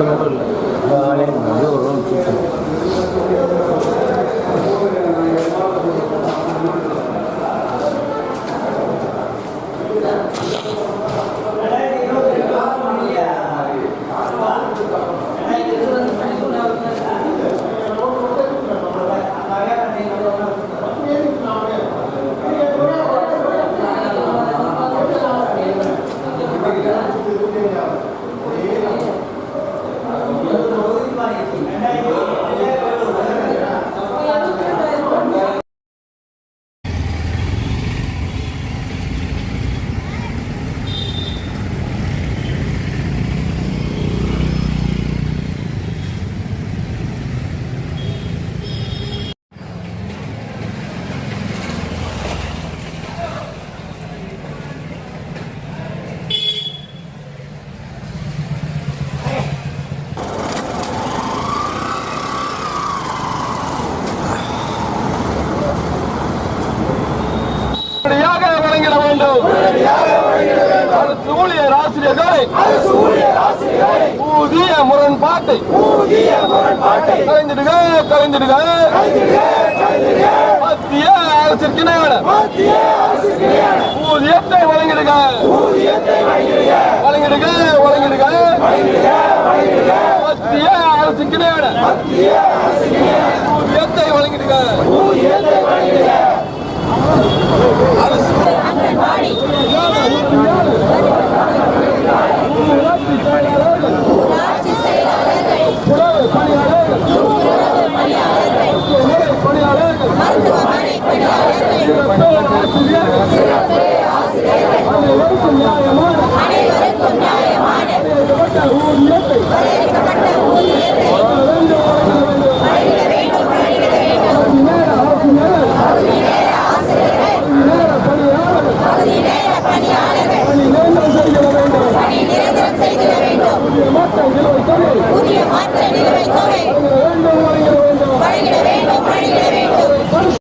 സമയത്തുള്ള ആളുകളും ചുറ്റും வேண்டும். அரசு ஊழியர் ஆசிரியர்களை ஊதிய முரண்பாட்டை. கலைஞ்சிடுக கலைஞ்சிடுக மத்திய அரசிற்கு ஊதியத்தை வழங்கிடுக. வழங்கிடுக வழங்கிடுக. மத்திய அரசுக்கு ஊதிய